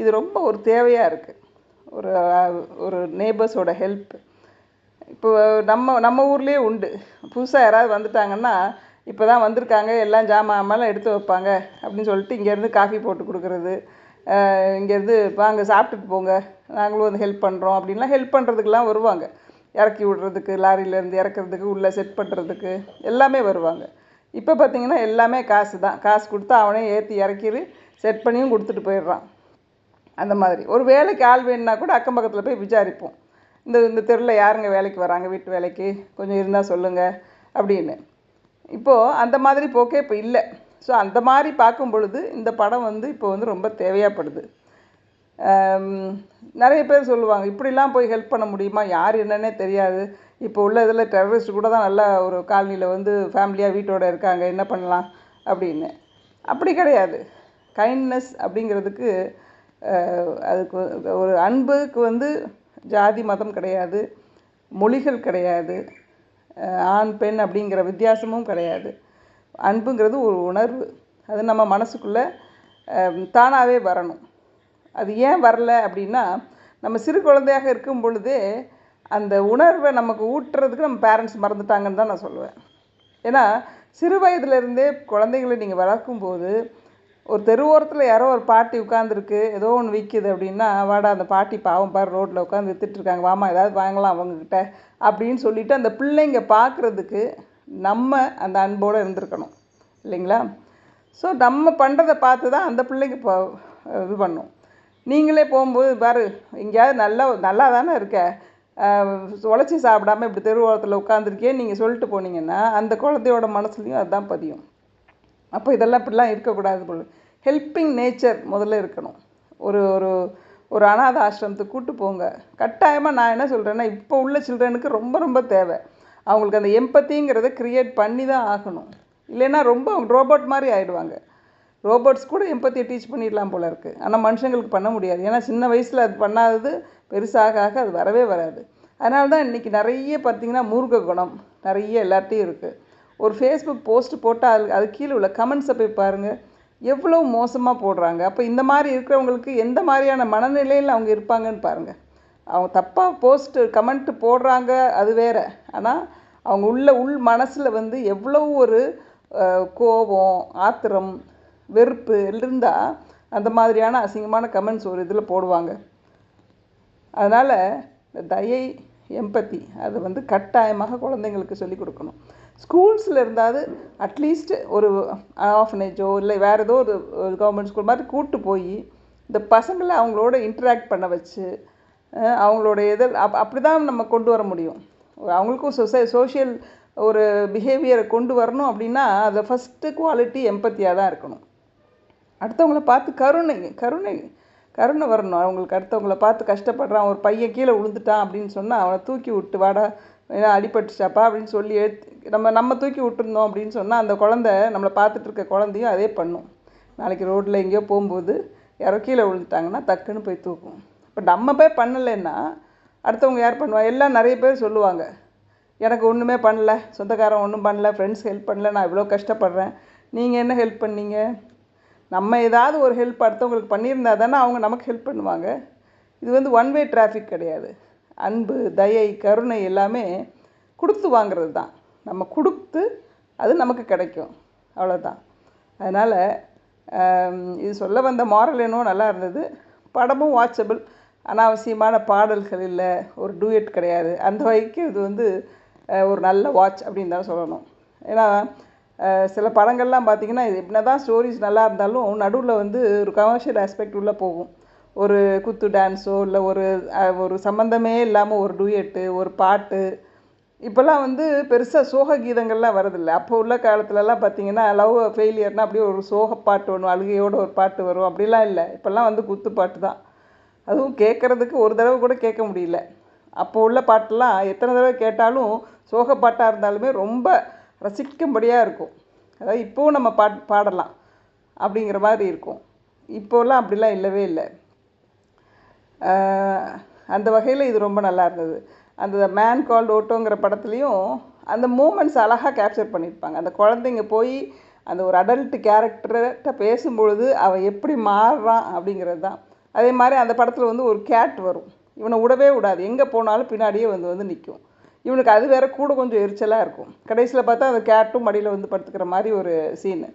இது ரொம்ப ஒரு தேவையாக இருக்குது ஒரு ஒரு நேபர்ஸோட ஹெல்ப் இப்போ நம்ம நம்ம ஊர்லேயே உண்டு. புதுசாக யாராவது வந்துட்டாங்கன்னா இப்போ தான் வந்திருக்காங்க எல்லாம் ஜாமான்லாம் எடுத்து வைப்பாங்க அப்படின்னு சொல்லிட்டு இங்கேருந்து காஃபி போட்டு கொடுக்குறது. இங்கேருந்து வாங்க சாப்பிட்டுட்டு போங்க. நாங்களும் வந்து ஹெல்ப் பண்ணுறோம் அப்படின்லாம் ஹெல்ப் பண்ணுறதுக்கெலாம் வருவாங்க. இறக்கி விட்றதுக்கு லாரியிலேருந்து இறக்குறதுக்கு உள்ளே செட் பண்ணுறதுக்கு எல்லாமே வருவாங்க. இப்போ பார்த்திங்கன்னா எல்லாமே காசு தான். காசு கொடுத்து அவனே ஏற்றி இறக்கிடு செட் பண்ணியும் கொடுத்துட்டு போயிடுறான். அந்த மாதிரி. ஒரு வேலைக்கு ஆள் வேணுன்னா கூட அக்கம் பக்கத்தில் போய் விசாரிப்போம். இந்த இந்த தெருவில் யாருங்க வேலைக்கு வராங்க வீட்டு வேலைக்கு? கொஞ்சம் இருந்தால் சொல்லுங்கள் அப்படின்னு. இப்போது அந்த மாதிரி போக்கே இப்போ இல்லை. ஸோ அந்த மாதிரி பார்க்கும் பொழுது இந்த படம் வந்து இப்போ வந்து ரொம்ப தேவையாகப்படுது நிறைய பேர் சொல்லுவாங்க இப்படிலாம் போய் ஹெல்ப் பண்ண முடியுமா? யார் என்னன்னே தெரியாது. இப்போ உள்ள இதில் டெரரிஸ்ட் கூட தான் நல்லா ஒரு காலனியில் வந்து ஃபேமிலியாக வீட்டோடு இருக்காங்க. என்ன பண்ணலாம்? அப்படின்னு. அப்படி கிடையாது. கைண்ட்னஸ் அப்படிங்கிறதுக்கு அதுக்கு ஒரு அன்புக்கு வந்து ஜாதி மதம் கிடையாது மொழிகள் கிடையாது ஆண் பெண் அப்படிங்கிற வித்தியாசமும் கிடையாது. அன்புங்கிறது ஒரு உணர்வு. அது நம்ம மனசுக்குள்ளே தானாகவே வரணும். அது ஏன் வரல அப்படின்னா நம்ம சிறு குழந்தையாக இருக்கும் பொழுதே அந்த உணர்வை நமக்கு ஊட்டுறதுக்கு நம்ம பேரண்ட்ஸ் மறந்துட்டாங்கன்னு தான் நான் சொல்லுவேன். ஏன்னா சிறு வயதுலேருந்தே குழந்தைகளை நீங்கள் வளர்க்கும்போது ஒரு தெருவோரத்தில் யாரோ ஒரு பாட்டி உட்காந்துருக்கு ஏதோ ஒன்று விற்கிது அப்படின்னா வாடா அந்த பாட்டி பாவம் பாரு ரோட்டில் உட்காந்து விற்றுட்ருக்காங்க வாமா ஏதாவது வாங்கலாம் அவங்கக்கிட்ட அப்படின்னு சொல்லிவிட்டு அந்த பிள்ளைங்க பார்க்குறதுக்கு நம்ம அந்த அன்போடு இருந்திருக்கணும். இல்லைங்களா? ஸோ நம்ம பண்ணுறத பார்த்து தான் அந்த பிள்ளைங்க இப்போ இது பண்ணும். நீங்களே போகும்போது பாரு எங்கேயாவது நல்லா நல்லா தானே இருக்க உழைச்சி சாப்பிடாம இப்படி தெருவோரத்தில் உட்காந்துருக்கே நீங்கள் சொல்லிட்டு போனீங்கன்னா அந்த குழந்தையோட மனசுலையும் அதுதான் பதியும். அப்போ இதெல்லாம் இப்படிலாம் இருக்கக்கூடாது போல். ஹெல்ப்பிங் நேச்சர் முதல்ல இருக்கணும். ஒரு ஒரு ஒரு அனாத ஆசிரமத்துக்கு கூட்டு போங்க. கட்டாயமாக நான் என்ன சொல்கிறேன்னா இப்போ உள்ள சில்ட்ரனுக்கு ரொம்ப ரொம்ப தேவை. அவங்களுக்கு அந்த எம்பத்திங்கிறத க்ரியேட் பண்ணி தான் ஆகணும். இல்லைன்னா ரொம்ப ரோபோட் மாதிரி ஆகிடுவாங்க ரோபோட்ஸ் கூட எம்பத்தியை டீச் பண்ணிடலாம் போல இருக்குது ஆனால் மனுஷங்களுக்கு பண்ண முடியாது. ஏன்னா சின்ன வயசில் அது பண்ணாதது பெருசாக ஆக அது வரவே வராது. அதனால தான் இன்றைக்கி நிறைய பார்த்திங்கன்னா மூர்க்க குணம் நிறைய எல்லாத்தையும் இருக்குது ஒரு ஃபேஸ்புக் போஸ்ட் போட்டால் அது அது கீழே உள்ள கமெண்ட்ஸை போய் பாருங்கள் எவ்வளோ மோசமாக போடுறாங்க. அப்போ இந்த மாதிரி இருக்கிறவங்களுக்கு எந்த மாதிரியான மனநிலையில் அவங்க இருப்பாங்கன்னு பாருங்கள் அவங்க தப்பாக போஸ்ட்டு கமெண்ட்டு போடுறாங்க அது வேறு. ஆனால் அவங்க உள்ள உள் மனசில் வந்து எவ்வளோ ஒரு கோபம் ஆத்திரம் வெறுப்பு இருந்தால் அந்த மாதிரியான அசிங்கமான கமெண்ட்ஸ் ஒரு இதில் போடுவாங்க. அதனால் தயை எம்பத்தி அது வந்து கட்டாயமாக குழந்தைங்களுக்கு சொல்லிக் கொடுக்கணும். ஸ்கூல்ஸில் இருந்தாவது அட்லீஸ்ட் ஒரு uh, ஆஃபனேஜோ இல்லை வேறு ஏதோ ஒரு கவர்மெண்ட் ஸ்கூல் மாதிரி கூப்பிட்டு போய் இந்த பசங்களை அவங்களோட இன்ட்ராக்ட் பண்ண வச்சு அவங்களோட இதில் அப் அப்படி தான் நம்ம கொண்டு வர முடியும். அவங்களுக்கும் சொசை சோஷியல் ஒரு பிஹேவியரை கொண்டு வரணும் அப்படின்னா அதை ஃபஸ்ட்டு குவாலிட்டி எம்பத்தியாக தான் இருக்கணும். அடுத்தவங்கள பார்த்து கருணை கருணை கருணை வரணும். அவங்களுக்கு அடுத்தவங்கள பார்த்து கஷ்டப்படுறான் ஒரு பையன் கீழே விழுந்துட்டான் அப்படின்னு சொன்னால் அவனை தூக்கி விட்டு வாடா ஏன்னா அடிபட்டுச்சாப்பா அப்படின்னு சொல்லி எடுத்து நம்ம நம்ம தூக்கி விட்டுருந்தோம் அப்படின்னு சொன்னால் அந்த குழந்த நம்மளை பார்த்துட்டு இருக்க குழந்தையும் அதே பண்ணும். நாளைக்கு ரோட்டில் எங்கேயோ போகும்போது யாரோ கீழே விழுந்துட்டாங்கன்னா டக்குன்னு போய் தூக்கும். இப்போ நம்ம போய் பண்ணலைன்னா அடுத்தவங்க யார் பண்ணுவா? எல்லாம் நிறைய பேர் சொல்லுவாங்க. எனக்கு ஒன்றுமே பண்ணல. சொந்தக்காரன் ஒன்றும் பண்ணல. ஃப்ரெண்ட்ஸ் ஹெல்ப் பண்ணல. நான் இவ்வளோ கஷ்டப்படுறேன். நீங்கள் என்ன ஹெல்ப் பண்ணீங்க? நம்ம ஏதாவது ஒரு ஹெல்ப் அடுத்தவங்களுக்கு பண்ணியிருந்தா தானே அவங்க நமக்கு ஹெல்ப் பண்ணுவாங்க. இது வந்து ஒன் வே டிராஃபிக் கிடையாது. அன்பு தயை கருணை எல்லாமே கொடுத்து வாங்கிறது தான். நம்ம கொடுத்து அது நமக்கு கிடைக்கும். அவ்வளோதான் அதனால் இது சொல்ல வந்த மாரல் என்னவோ நல்லா இருந்தது. படமும் வாட்சபிள் அனாவசியமான பாடல்கள் இல்லை. ஒரு டூயட் கிடையாது. அந்த வகைக்கு இது வந்து ஒரு நல்ல வாட்ச் அப்படின்னு தான் சொல்லணும். ஏன்னா சில படங்கள்லாம் பார்த்திங்கன்னா இது என்ன தான் ஸ்டோரிஸ் நல்லா இருந்தாலும் நடுவில் வந்து ஒரு கமர்ஷியல் ஆஸ்பெக்ட் உள்ளே போகும். ஒரு குத்து டான்ஸோ இல்லை ஒரு ஒரு சம்மந்தமே இல்லாமல் ஒரு டூயட்டு ஒரு பாட்டு இப்போல்லாம் வந்து பெருசாக சோக கீதங்கள்லாம் வரதில்லை. அப்போ உள்ள காலத்துலலாம் பார்த்திங்கன்னா லவ் ஃபெயிலியர்னால் அப்படியே ஒரு சோக பாட்டு ஒன்று அழுகையோட ஒரு பாட்டு வரும். அப்படிலாம் இல்லை. இப்போல்லாம் வந்து குத்து பாட்டு தான். அதுவும் கேட்குறதுக்கு ஒரு தடவை கூட கேட்க முடியல. அப்போ உள்ள பாட்டெல்லாம் எத்தனை தடவை கேட்டாலும் சோக பாட்டாக இருந்தாலுமே ரொம்ப ரசிக்கும்படியாக இருக்கும். அதாவது இப்போவும் நம்ம பாட் பாடலாம். அப்படிங்கிற மாதிரி இருக்கும். இப்போல்லாம் அப்படிலாம் இல்லவே இல்லை. அந்த வகையில் இது ரொம்ப நல்லா இருந்தது. அந்த மேன் கால்டு ஓட்டோங்கிற படத்துலேயும் அந்த மூமெண்ட்ஸ் அழகாக கேப்சர் பண்ணியிருப்பாங்க அந்த குழந்தைங்க போய் அந்த ஒரு அடல்ட்டு கேரக்டர்கிட்ட பேசும்பொழுது அவன் எப்படி மாறுறான் அப்படிங்கிறது தான். அதே மாதிரி அந்த படத்தில் வந்து ஒரு கேட் வரும். இவனை விடவே விடாது. எங்கே போனாலும் பின்னாடியே வந்து வந்து நிற்கும் இவனுக்கு அது வேறு கூட கொஞ்சம் எரிச்சலாக இருக்கும். கடைசியில் பார்த்தா அந்த கேட்டும் மடியில் வந்து படுத்துக்கிற மாதிரி ஒரு சீனு